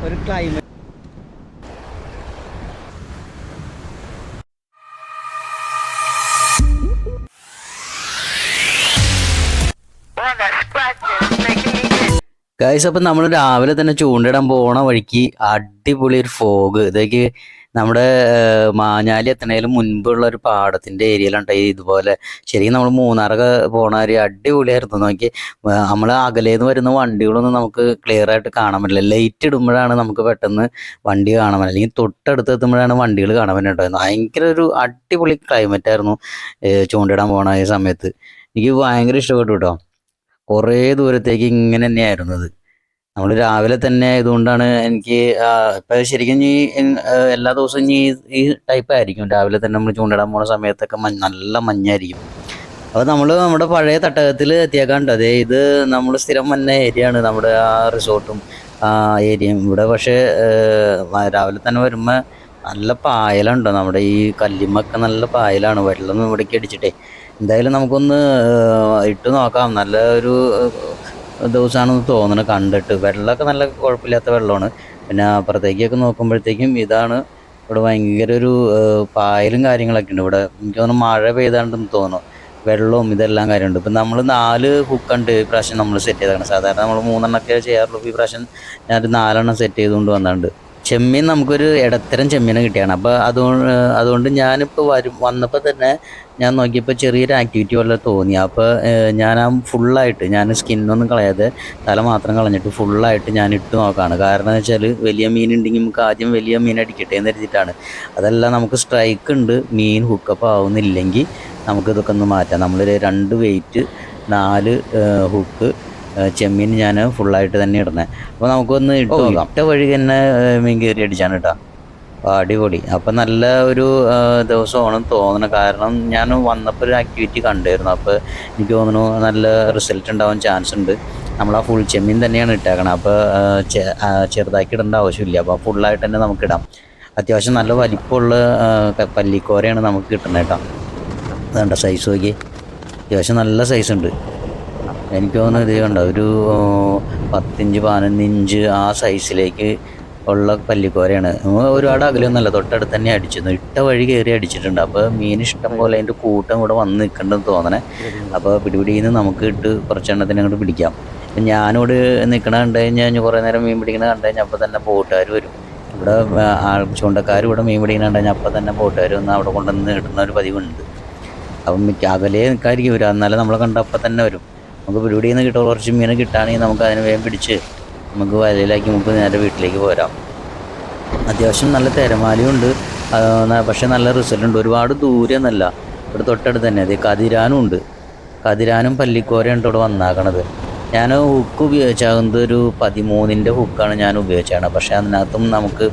ഒരു climate guys അപ്പം നമ്മൾ രാവിലെ തന്നെ ചൂണ്ടിടാൻ പോണ വഴിക്ക് അടിപൊളി ഒരു ഫോഗ് ഇതൊക്കെ നമ്മുടെ മാഞ്ഞാലി എത്തണേലും മുൻപുള്ള ഒരു പാടത്തിന്റെ ഏരിയയിലുണ്ട് ഇതുപോലെ. ശരിക്കും നമ്മൾ മൂന്നാറൊക്കെ പോണ ഒരു അടിപൊളിയായിരുന്നു നോക്കി നമ്മൾ അകലേന്ന് വരുന്ന വണ്ടികളൊന്നും നമുക്ക് ക്ലിയർ ആയിട്ട് കാണാൻ പറ്റില്ല. ലൈറ്റ് ഇടുമ്പോഴാണ് നമുക്ക് പെട്ടെന്ന് വണ്ടി കാണാൻ പറ്റില്ല അല്ലെങ്കിൽ തൊട്ടടുത്ത് എത്തുമ്പോഴാണ് വണ്ടികൾ കാണാൻ പറ്റുന്നുണ്ടായിരുന്നത് ഭയങ്കര ഒരു അടിപൊളി ക്ലൈമറ്റ് ആയിരുന്നു ചൂണ്ടിടാൻ പോണ ഈ സമയത്ത്. എനിക്ക് ഭയങ്കര ഇഷ്ടപ്പെട്ടു കേട്ടോ കുറേ ദൂരത്തേക്ക് ഇങ്ങനെ തന്നെയായിരുന്നു അത് നമ്മൾ രാവിലെ തന്നെ ഇതുകൊണ്ടാണ് എനിക്ക് ഇപ്പം ശരിക്കും ഈ എല്ലാ ദിവസവും ഈ ഈ ടൈപ്പ് ആയിരിക്കും. രാവിലെ തന്നെ നമ്മൾ ചൂണ്ടിടാൻ പോണ സമയത്തൊക്കെ നല്ല മഞ്ഞായിരിക്കും. അപ്പോൾ നമ്മൾ നമ്മുടെ പഴയ തട്ടകത്തിൽ എത്തിയേക്കാണ്ട് അതെ ഇത് നമ്മൾ സ്ഥിരം വന്ന ഏരിയ ആണ് നമ്മുടെ ആ റിസോർട്ടും ആ ഏരിയയും. ഇവിടെ പക്ഷേ രാവിലെ തന്നെ വരുമ്പോൾ നല്ല പായലുണ്ട്. നമ്മുടെ ഈ കല്ലിമൊക്കെ നല്ല പായലാണ്. വെള്ളം ഇവിടേക്ക് അടിച്ചിട്ടേ. എന്തായാലും നമുക്കൊന്ന് ഇട്ട് നോക്കാം. നല്ല ഒരു ദിവസമാണെന്ന് തോന്നുന്നു കണ്ടിട്ട്. വെള്ളമൊക്കെ നല്ല കുഴപ്പമില്ലാത്ത വെള്ളമാണ്. പിന്നെ അപ്പുറത്തേക്കൊക്കെ നോക്കുമ്പോഴത്തേക്കും ഇതാണ് ഇവിടെ ഭയങ്കര ഒരു പായലും കാര്യങ്ങളൊക്കെ ഉണ്ട്. ഇവിടെ എനിക്ക് തോന്നുന്നു മഴ പെയ്താണ്ടെന്ന് തോന്നുന്നു. വെള്ളവും ഇതെല്ലാം കാര്യമുണ്ട്. ഇപ്പം നമ്മൾ നാല് ഹുക്കുണ്ട് ഈ പ്രാവശ്യം നമ്മൾ സെറ്റ് ചെയ്തേക്കണം സാധാരണ നമ്മൾ മൂന്നെണ്ണമൊക്കെ ചെയ്യാറുള്ളൂ. ഈ പ്രാവശ്യം ഞാനൊരു നാലെണ്ണം സെറ്റ് ചെയ്തുകൊണ്ട് വന്നിട്ടുണ്ട് ചെമ്മീൻ നമുക്കൊരു ഇടത്തരം ചെമ്മീനെ കിട്ടിയാണ്. അപ്പോൾ അതുകൊണ്ട് അതുകൊണ്ട് ഞാനിപ്പോൾ വരും വന്നപ്പോൾ തന്നെ ഞാൻ നോക്കിയപ്പോൾ ചെറിയൊരു ആക്ടിവിറ്റി പോലെ തോന്നി. അപ്പോൾ ഞാൻ ആ ഫുള്ളായിട്ട് ഞാൻ സ്കിന്നൊന്നും കളയാതെ തല മാത്രം കളഞ്ഞിട്ട് ഫുള്ളായിട്ട് ഞാൻ ഇട്ട് നോക്കുകയാണ് കാരണം എന്ന് വെച്ചാൽ വലിയ മീൻ ഉണ്ടെങ്കിൽ നമുക്ക് ആദ്യം വലിയ മീൻ അടിക്കട്ടെ എന്ന് കരുതിയിട്ടാണ്. അതല്ല നമുക്ക് സ്ട്രൈക്ക് ഉണ്ട് മീൻ ഹുക്കപ്പ് ആവുന്നില്ലെങ്കിൽ നമുക്കിതൊക്കെ ഒന്ന് മാറ്റാം. നമ്മളൊരു രണ്ട് വെയിറ്റ് നാല് ഹുക്ക് ചെമ്മീൻ ഞാൻ ഫുള്ളായിട്ട് തന്നെ ഇടുന്നത് അപ്പോൾ നമുക്കൊന്ന് ഇട്ട് നോക്കാം. ഇട്ട വഴി തന്നെ മീൻ കയറി അടിച്ചാണ് കേട്ടോ. അടിപൊളി. അപ്പം നല്ല ഒരു ദിവസമാണ് തോന്നുന്നത് കാരണം ഞാൻ വന്നപ്പോൾ ഒരു ആക്ടിവിറ്റി കണ്ടായിരുന്നു. അപ്പോൾ എനിക്ക് തോന്നുന്നു നല്ല റിസൾട്ട് ഉണ്ടാവാൻ ചാൻസ് ഉണ്ട്. നമ്മൾ ആ ഫുൾ ചെമ്മീൻ തന്നെയാണ് ഇട്ടേക്കണം. അപ്പോൾ ചെറുതാക്കി ഇടേണ്ട ആവശ്യമില്ല. അപ്പോൾ ഫുള്ളായിട്ട് തന്നെ നമുക്ക് ഇടാം. അത്യാവശ്യം നല്ല വലിപ്പമുള്ള പല്ലിക്കോരയാണ് നമുക്ക് കിട്ടുന്നത് കേട്ടോ. അതുകൊണ്ട് സൈസ് നോക്കി അത്യാവശ്യം നല്ല സൈസ് ഉണ്ട്. എനിക്ക് തോന്നുന്നത് ഇത് കണ്ട ഒരു പത്തിഞ്ച് പതിനൊന്നിഞ്ച് ആ സൈസിലേക്ക് ഉള്ള പല്ലിക്കോരയാണ്. ഒരുപാട് അകലൊന്നുമല്ല തൊട്ടടുത്ത് തന്നെ അടിച്ചിരുന്നു. ഇട്ട വഴി കയറി അടിച്ചിട്ടുണ്ട്. അപ്പോൾ മീൻ ഇഷ്ടം പോലെ അതിന്റെ കൂട്ടം കൂടെ വന്ന് നിൽക്കണ്ടെന്ന് തോന്നണേ. അപ്പോൾ പിടിപിടിയിൽ നിന്ന് നമുക്ക് ഇട്ട് കുറച്ചെണ്ണത്തിന് അങ്ങോട്ട് പിടിക്കാം. അപ്പം ഞാനിവിടെ നിൽക്കണ കണ്ടു കഴിഞ്ഞാൽ കുറേ നേരം മീൻ പിടിക്കണ കണ്ടു കഴിഞ്ഞാൽ അപ്പോൾ തന്നെ ബോട്ടുകാർ വരും. ഇവിടെ ചൂണ്ടക്കാർ ഇവിടെ മീൻ പിടിക്കണ കണ്ടു കഴിഞ്ഞാൽ അപ്പോൾ തന്നെ ബോട്ടുകാർ വന്ന് അവിടെ കൊണ്ടുവന്ന് ഇടുന്ന ഒരു പതിവുണ്ട്. അപ്പം അകലേ നിൽക്കാതിരിക്കും. വരും എന്നാലും നമ്മളെ കണ്ട അപ്പം തന്നെ വരും. നമുക്ക് പിടിപിടിയിൽ നിന്ന് കിട്ടുക കുറച്ച് മീനെ കിട്ടുകയാണെങ്കിൽ നമുക്ക് അതിനെ വേഗം പിടിച്ച് നമുക്ക് വലയിലാക്കി നമുക്ക് നേരെ വീട്ടിലേക്ക് പോരാം. അത്യാവശ്യം നല്ല തിരമാലയുണ്ട് പക്ഷേ നല്ല റിസൾട്ട് ഉണ്ട്. ഒരുപാട് ദൂരെ എന്നല്ല ഇവിടെ തൊട്ടടുത്ത് തന്നെ. അതെ കതിരാനും ഉണ്ട്. കതിരാനും പല്ലിക്കോരയാണ് ഇവിടെ വന്നാക്കണത്. ഞാൻ ഹുക്ക് ഉപയോഗിച്ചാകുന്നത് ഒരു പതിമൂന്നിന്റെ ഹുക്കാണ് ഞാൻ ഉപയോഗിച്ചാണ്. പക്ഷേ അതിനകത്തും നമുക്ക്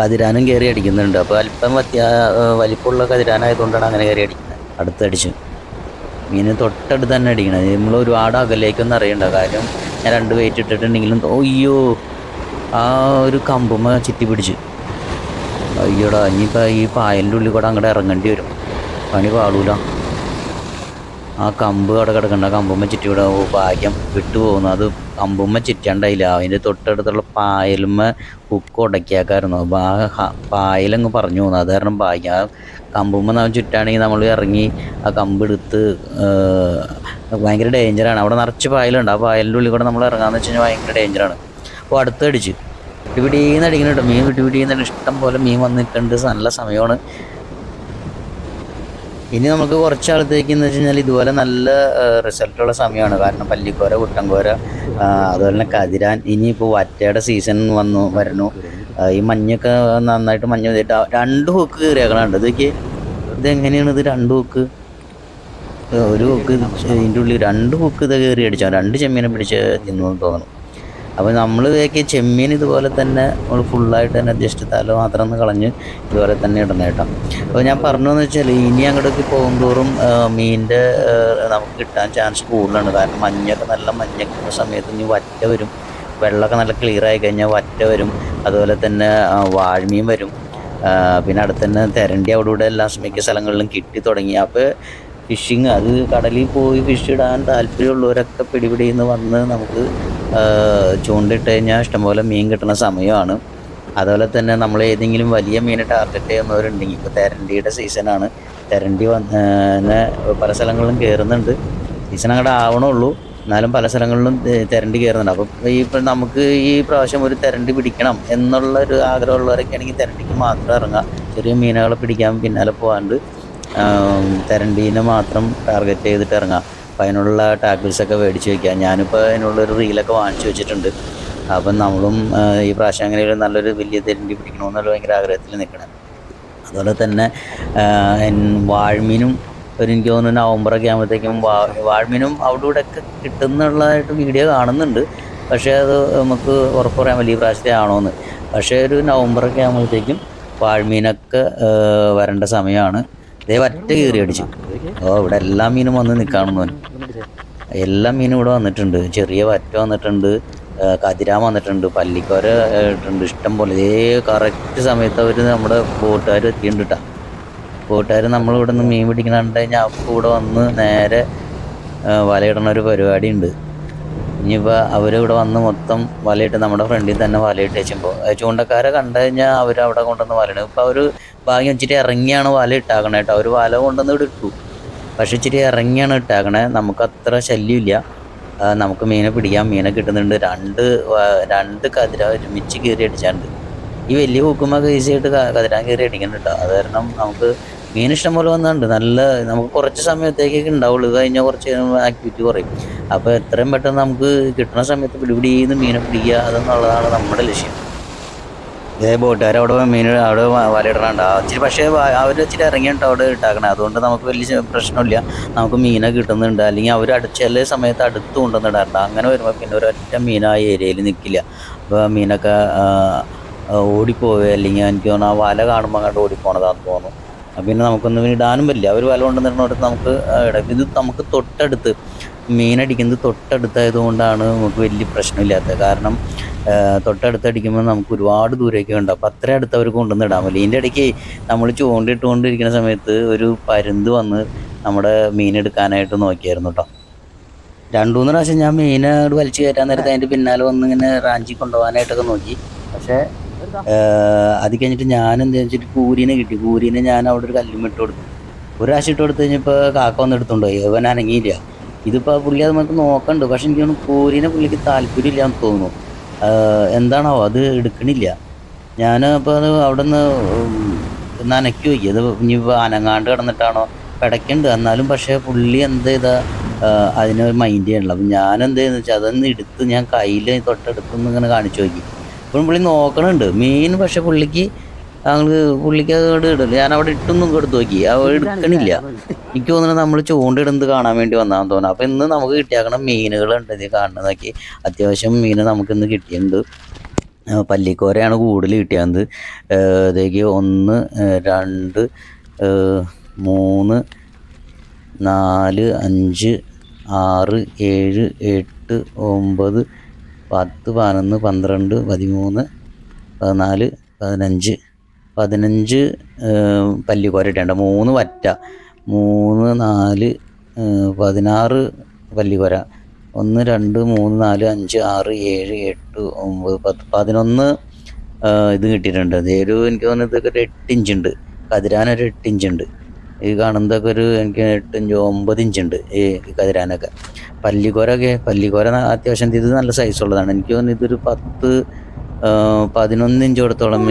കതിരാനും കയറി അടിക്കുന്നുണ്ട്. അപ്പോൾ അല്പം വലിപ്പമുള്ള കതിരാനായതുകൊണ്ടാണ് അങ്ങനെ കയറി അടിക്കുന്നത്. അടുത്തടിച്ച്. മീന് തൊട്ടടുത്ത് തന്നെ അടിക്കണം നമ്മൾ ഒരുപാട് അകലേക്കൊന്നും അറിയണ്ട കാര്യം. ഞാൻ രണ്ട് വെയിറ്റ് ഇട്ടിട്ടുണ്ടെങ്കിലും അയ്യോ. ആ ഒരു കമ്പുമ ചിറ്റി പിടിച്ച്. അയ്യോടാ ഇനിയിപ്പോൾ ഈ പായലിന്റെ ഉള്ളിൽ കൂടെ അങ്ങോട്ട് ഇറങ്ങേണ്ടി വരും. പണി പാടൂല ആ കമ്പ് അവിടെ കിടക്കണ്ട. കമ്പുമ്മ ചുറ്റിവിടെ ഭാഗ്യം വിട്ടുപോകുന്നു. അത് കമ്പുമ്മ ചുറ്റണ്ടായില്ല. അതിന്റെ തൊട്ടടുത്തുള്ള പായലുമ്മ ഹുക്ക് ഉടക്കിയാക്കായിരുന്നു. ആ പായലങ്ങ് പറഞ്ഞു പോകുന്നു. അത് കാരണം ഭാഗ്യം. ആ കമ്പുമ്മ നമ്മൾ ചുറ്റാണെങ്കിൽ നമ്മൾ ഇറങ്ങി ആ കമ്പ് എടുത്ത് ഭയങ്കര ഡേഞ്ചറാണ് അവിടെ നിറച്ച് പായലുണ്ട്. ആ പായലിന്റെ ഉള്ളിൽ കൂടെ നമ്മൾ ഇറങ്ങാന്ന് വെച്ച് കഴിഞ്ഞാൽ ഭയങ്കര ഡേഞ്ചറാണ് അപ്പോൾ അടുത്തടിച്ച് വിടിവിടീന്ന് അടിക്കുന്നുണ്ട് മീൻ വിടിവിടീന്ന് ഇഷ്ടം പോലെ മീൻ വന്നിട്ടുണ്ട്. നല്ല സമയമാണ്. ഇനി നമുക്ക് കുറച്ച് ആളത്തേക്ക് എന്ന് വെച്ച് കഴിഞ്ഞാൽ ഇതുപോലെ നല്ല റിസൾട്ടുള്ള സമയമാണ്. കാരണം പല്ലിക്കോര കുട്ടൻകോര അതുപോലെ തന്നെ കതിരാൻ ഇനിയിപ്പോൾ വറ്റയുടെ സീസൺ വന്നു വരുന്നു. ഈ മഞ്ഞൊക്കെ നന്നായിട്ട് മഞ്ഞ് വന്നിട്ട് രണ്ട് ഹുക്ക് കീറിയാക്കണുണ്ട് ഇതൊക്കെ ഇതെങ്ങനെയാണ് ഇത് രണ്ട് ഹുക്ക് ഒരു ഹുക്ക് ഇതിന്റെ ഉള്ളിൽ രണ്ട് ഹുക്ക് ഇത് കയറി അടിച്ചാൽ രണ്ട് ചെമ്മീനെ പിടിച്ച് തിന്നു തോന്നുന്നു. അപ്പോൾ നമ്മൾ ഇതൊക്കെ ചെമ്മീൻ ഇതുപോലെ തന്നെ നമ്മൾ ഫുള്ളായിട്ട് തന്നെ ജസ്റ്റ് തല മാത്രം ഒന്ന് കളഞ്ഞ് ഇതുപോലെ തന്നെ ഇടണം കേട്ടോ അപ്പോൾ ഞാൻ പറഞ്ഞതെന്ന് വെച്ചാൽ ഇനി അങ്ങോട്ടേക്ക് പോകും തോറും മീനിന്റെ നമുക്ക് കിട്ടാൻ ചാൻസ് കൂടുതലാണ്. കാരണം മഞ്ഞൊക്കെ നല്ല മഞ്ഞൊക്കെ സമയത്ത് ഇനി വറ്റ വരും. വെള്ളമൊക്കെ നല്ല ക്ലിയർ ആയി കഴിഞ്ഞാൽ വറ്റ വരും. അതുപോലെ തന്നെ വാഴമീൻ വരും. പിന്നെ അടുത്ത് തന്നെ തെരണ്ടി അവിടെ ഇവിടെ എല്ലാ മിക്ക സ്ഥലങ്ങളിലും കിട്ടി തുടങ്ങി. അപ്പോൾ ഫിഷിങ് അത് കടലിൽ പോയി ഫിഷ് ഇടാൻ താല്പര്യമുള്ളവരൊക്കെ പിടിപിടിന്ന് വന്ന് നമുക്ക് ചൂണ്ടിട്ട് കഴിഞ്ഞാൽ ഇഷ്ടംപോലെ മീൻ കിട്ടുന്ന സമയമാണ്. അതുപോലെ തന്നെ നമ്മൾ ഏതെങ്കിലും വലിയ മീനെ ടാർഗറ്റ് ചെയ്യുന്നവരുണ്ടെങ്കിൽ ഇപ്പോൾ തെരണ്ടിയുടെ സീസണാണ് തെരണ്ടി വന്ന് പല സ്ഥലങ്ങളിലും കയറുന്നുണ്ട് സീസൺ അങ്ങോട്ട് ആവണുള്ളൂ. എന്നാലും പല സ്ഥലങ്ങളിലും തെരണ്ടി കയറുന്നുണ്ട് അപ്പം ഈ ഇപ്പം നമുക്ക് ഈ പ്രാവശ്യം ഒരു തെരണ്ടി പിടിക്കണം എന്നുള്ള ഒരു ആഗ്രഹമുള്ളവരൊക്കെ ആണെങ്കിൽ തെരണ്ടിക്ക് മാത്രം ഇറങ്ങാം. ചെറിയ മീനുകളെ പിടിക്കാൻ പിന്നാലെ പോകാണ്ട്. തെരണ്ടീനെ മാത്രം ടാർഗറ്റ് ചെയ്തിട്ട് ഇറങ്ങാം. അപ്പം അതിനുള്ള ടാക്കിൾസൊക്കെ മേടിച്ച് വയ്ക്കുക ഞാനിപ്പോൾ അതിനുള്ളൊരു റീലൊക്കെ വാങ്ങിച്ചു വെച്ചിട്ടുണ്ട്. അപ്പം നമ്മളും ഈ പ്രാവശ്യം അങ്ങനെ നല്ലൊരു വലിയ തെരണ്ടി പിടിക്കണമെന്നുള്ള ഭയങ്കര ആഗ്രഹത്തിൽ നിൽക്കണം അതുപോലെ തന്നെ വാഴ്മീനും ഒരു എനിക്ക് തോന്നുന്നു നവംബറൊക്കെ ആകുമ്പോഴത്തേക്കും വാ വാഴ്മീനും അവിടെ ഇവിടെ ഒക്കെ കിട്ടുന്നുള്ളതായിട്ട് വീഡിയോ കാണുന്നുണ്ട്. പക്ഷേ അത് നമുക്ക് ഉറപ്പ് പറയാൻ വലിയ പ്രാവശ്യത്തെ ആണോന്ന്. പക്ഷേ ഒരു നവംബറൊക്കെ ആകുമ്പോഴത്തേക്കും വാഴ്മീനൊക്കെ വരേണ്ട സമയമാണ്. ഇതേ ഒറ്റ കീറി അടിച്ചു. ഓ ഇവിടെ എല്ലാ മീനും വന്ന് നിൽക്കാണെന്ന് എല്ലാ മീനും ഇവിടെ വന്നിട്ടുണ്ട്. ചെറിയ വറ്റ വന്നിട്ടുണ്ട് കതിരാൻ വന്നിട്ടുണ്ട് പല്ലിക്കോര ഇട്ടുണ്ട് ഇഷ്ടം പോലെ. ഇതേ കറക്റ്റ് സമയത്ത് അവർ നമ്മുടെ ബോട്ടുകാർ എത്തിയിട്ടുണ്ട് കേട്ടോ ബോട്ടുകാർ നമ്മളിവിടെ നിന്ന് മീൻ പിടിക്കണുണ്ട് ഞാൻ അപ്പോൾ ഇവിടെ വന്ന് നേരെ വലയിടണ ഒരു പരിപാടി ഉണ്ട് ഇനിയിപ്പോൾ അവരിവിടെ വന്ന് മൊത്തം വലയിട്ട് നമ്മുടെ ഫ്രണ്ടിൽ തന്നെ വലയിട്ട് വെച്ചുമ്പോൾ ചൂണ്ടക്കാരെ കണ്ടു കഴിഞ്ഞാൽ അവർ അവിടെ കൊണ്ടുവന്ന് വലയിടും. ഇപ്പോൾ അവർ ഭാഗ്യം ഇച്ചിരി ഇറങ്ങിയാണ് വല ഇട്ടാക്കണേ കേട്ടോ. ഒരു വല കൊണ്ടുവന്ന് ഇവിടെ ഇട്ടു. പക്ഷെ ഇച്ചിരി ഇറങ്ങിയാണ് ഇട്ടാക്കണേ. നമുക്ക് അത്ര ശല്യമില്ല. നമുക്ക് മീനെ പിടിക്കാം. മീനെ കിട്ടുന്നുണ്ട്. രണ്ട് രണ്ട് കതിര ഒരുമിച്ച് കയറി അടിച്ചാണ്ട്. ഈ വലിയ പൂക്കുമ്പോൾ ഈസി ആയിട്ട് കതിരാൻ കയറി അടിക്കുന്നുണ്ട് കേട്ടോ. അത് കാരണം നമുക്ക് മീൻ ഇഷ്ടം പോലെ വന്നുണ്ട് നല്ല നമുക്ക് കുറച്ച് സമയത്തേക്കൊക്കെ ഉണ്ടാവുള്ളൂ. കഴിഞ്ഞാൽ കുറച്ച് ആക്ടിവിറ്റി കുറയും. അപ്പോൾ എത്രയും പെട്ടെന്ന് നമുക്ക് കിട്ടുന്ന സമയത്ത് പിടിപിടിന്ന് മീനെ പിടിക്കുക അതെന്നുള്ളതാണ് നമ്മുടെ ലക്ഷ്യം. ഇതേ ബോട്ടുകാർ അവിടെ മീൻ അവിടെ വലയിടണുണ്ട്. ഇച്ചിരി പക്ഷേ അവർ ഇച്ചിരി ഇറങ്ങിയിട്ട് അവിടെ ഇട്ടാക്കണേ. അതുകൊണ്ട് നമുക്ക് വലിയ പ്രശ്നമില്ല. നമുക്ക് മീനെ കിട്ടുന്നുണ്ട്. അല്ലെങ്കിൽ അവർ അടുത്ത് ചില സമയത്ത് അടുത്ത് കൊണ്ടുവന്നിടാറുണ്ട്. അങ്ങനെ വരുമ്പോൾ പിന്നെ ഒരൊറ്റ മീൻ ആ ഏരിയയിൽ നിൽക്കില്ല അപ്പോൾ മീനൊക്കെ ഓടിപ്പോവുക അല്ലെങ്കിൽ എനിക്ക് തോന്നുന്നു ആ വല കാണുമ്പോൾ അങ്ങോട്ട് ഓടിപ്പോണതാന്ന് തോന്നുന്നു. പിന്നെ നമുക്കൊന്നും ഇടാനും പറ്റില്ല. അവർ വല കൊണ്ടുവന്നിടത്ത് നമുക്ക് ഇടാം ഇത് നമുക്ക് തൊട്ടടുത്ത് മീനടിക്കുന്നത് തൊട്ടടുത്തായത് കൊണ്ടാണ് നമുക്ക് വലിയ പ്രശ്നമില്ലാത്തത്. കാരണം തൊട്ടടുത്ത് അടിക്കുമ്പോൾ നമുക്ക് ഒരുപാട് ദൂരേക്ക് ഉണ്ട് അപ്പോൾ അത്ര അടുത്ത് അവർ കൊണ്ടുവന്ന് ഇടാൻ പറ്റില്ല. ഇതിന്റെ ഇടയ്ക്ക് നമ്മൾ ചൂണ്ടിട്ടുകൊണ്ടിരിക്കുന്ന സമയത്ത് ഒരു പരുന്ത് വന്ന് നമ്മുടെ മീൻ എടുക്കാനായിട്ട് നോക്കിയായിരുന്നു കേട്ടോ രണ്ടു മൂന്ന് പ്രാവശ്യം ഞാൻ മീനോട് വലിച്ചു കയറ്റാൻ നേരത്തെ അതിന്റെ പിന്നാലെ വന്ന് ഇങ്ങനെ റാഞ്ചി കൊണ്ടുപോകാനായിട്ടൊക്കെ നോക്കി. പക്ഷേ അത് കഴിഞ്ഞിട്ട് ഞാൻ എന്താ വെച്ചിട്ട് കൂരീനെ കിട്ടി. കൂരീനെ ഞാൻ അവിടെ ഒരു കല്ലും ഇട്ട് കൊടുത്തു. ഒരു പ്രാവശ്യം ഇട്ട് കൊടുത്തു കഴിഞ്ഞപ്പോൾ കാക്ക വന്ന് എടുത്തോണ്ട് അവൻ അനങ്ങിയില്ല. ഇതിപ്പോൾ പുള്ളി അത് നമുക്ക് നോക്കണ്ട്. പക്ഷെ എനിക്ക് കൂരീനെ പുള്ളിക്ക് താല്പര്യമില്ല എന്ന് തോന്നുന്നു എന്താണോ അത് എടുക്കണില്ല. ഞാൻ അപ്പോൾ അത് അവിടെ നിന്ന് നനക്കി നോക്കി അത് ഇനി അനങ്ങാണ്ട് കിടന്നിട്ടാണോ കിടക്കണ്ട്. എന്നാലും പക്ഷേ പുള്ളി എന്ത് ചെയ്താ അതിനൊരു മൈൻഡ് ചെയ്യണില്ല. അപ്പം ഞാൻ എന്ത് ചെയ്യുന്നത് വെച്ചാൽ അതൊന്ന് എടുത്ത് ഞാൻ കയ്യിൽ തൊട്ടടുത്തൊന്ന് ഇങ്ങനെ കാണിച്ചു നോക്കി. ഇപ്പോഴും പുള്ളി നോക്കണുണ്ട്. മെയിൻ പക്ഷെ പുള്ളിക്ക് ഞങ്ങൾ പുള്ളിക്ക് അത് ഇടില്ല ഞാൻ അവിടെ ഇട്ടൊന്നും കൊടുത്തു നോക്കി. അവ എടുക്കണില്ല. എനിക്ക് തോന്നുന്നത് നമ്മൾ ചൂണ്ടിടുന്നത് കാണാൻ വേണ്ടി വന്നാന്ന് തോന്നുന്നു. അപ്പോൾ ഇന്ന് നമുക്ക് കിട്ടിയാക്കണ മീനുകളുണ്ട് ഇത് നോക്കി. അത്യാവശ്യം മീൻ നമുക്ക് ഇന്ന് കിട്ടിയിട്ടുണ്ട്. പല്ലിക്കോരയാണ് കൂടുതൽ കിട്ടിയത് ഇതേക്ക് ഒന്ന് രണ്ട് മൂന്ന് നാല് അഞ്ച് ആറ് ഏഴ് എട്ട് ഒമ്പത് പത്ത് പതിനൊന്ന് പന്ത്രണ്ട് പതിമൂന്ന് പതിനാല് പതിനഞ്ച് പതിനഞ്ച് പല്ലിക്കോര ഇട്ടുണ്ട് മൂന്ന് വറ്റ. മൂന്ന് നാല് പതിനാറ് പതിനാറ് വര ഒന്ന് രണ്ട് മൂന്ന് നാല് അഞ്ച് ആറ് ഏഴ് എട്ട് ഒമ്പത് പത്ത് പതിനൊന്ന് ഇത് കിട്ടിയിട്ടുണ്ട്. ഇത് ഒരു എനിക്ക് തോന്നുന്നത് ഇതൊക്കെ ഒരു എട്ട് ഇഞ്ച് ഉണ്ട്. കതിരാനൊരു എട്ട് ഇഞ്ച് ഉണ്ട്. ഈ കാണുന്നതൊക്കെ ഒരു എനിക്ക് എട്ട് ഇഞ്ച് ഒമ്പത് ഇഞ്ച് ഉണ്ട് ഈ കതിരാനൊക്കെ. പല്ലിക്കോരൊക്കെ പല്ലിക്കോര അത്യാവശ്യം ഇത് നല്ല സൈസ് ഉള്ളതാണ്. എനിക്ക് തോന്നുന്നു ഇതൊരു പത്ത് പതിനൊന്ന് ഇഞ്ച്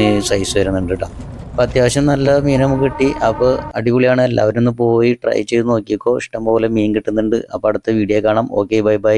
ഈ സൈസ് വരുന്നുണ്ട് കേട്ടോ. അപ്പോൾ അത്യാവശ്യം നല്ല മീൻ നമുക്ക് കിട്ടി. അപ്പോൾ അടിപൊളിയാണ്. എല്ലാവരും ഒന്ന് പോയി ട്രൈ ചെയ്ത് നോക്കിക്കോ. ഇഷ്ടംപോലെ മീൻ കിട്ടുന്നുണ്ട്. അപ്പോൾ അടുത്ത വീഡിയോ കാണാം. Okay bye bye